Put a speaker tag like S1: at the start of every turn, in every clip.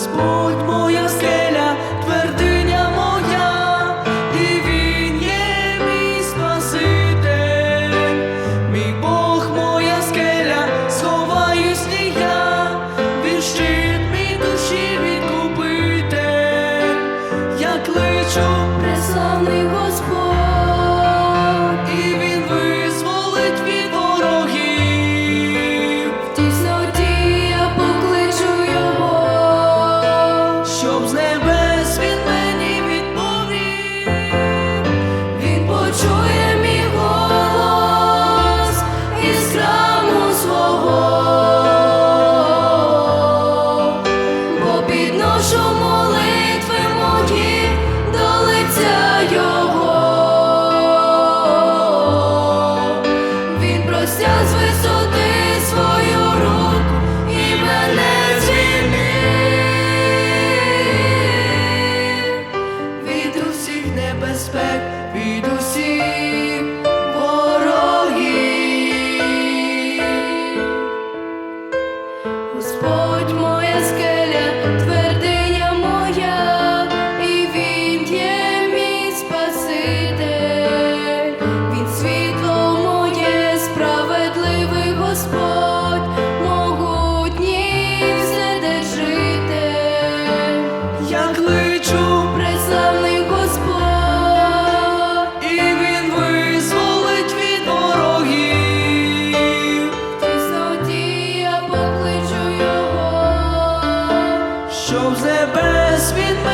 S1: Господь моя
S2: небезпек від усіх ворогів. Господь моя скеля, твердиня моя, і він є мій спаситель, Він світло моє, справедливий Господь, могутній вседержитель,
S1: як ви.
S2: shows their
S1: best with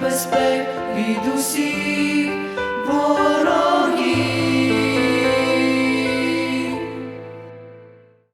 S1: безпек від
S2: усіх. Бо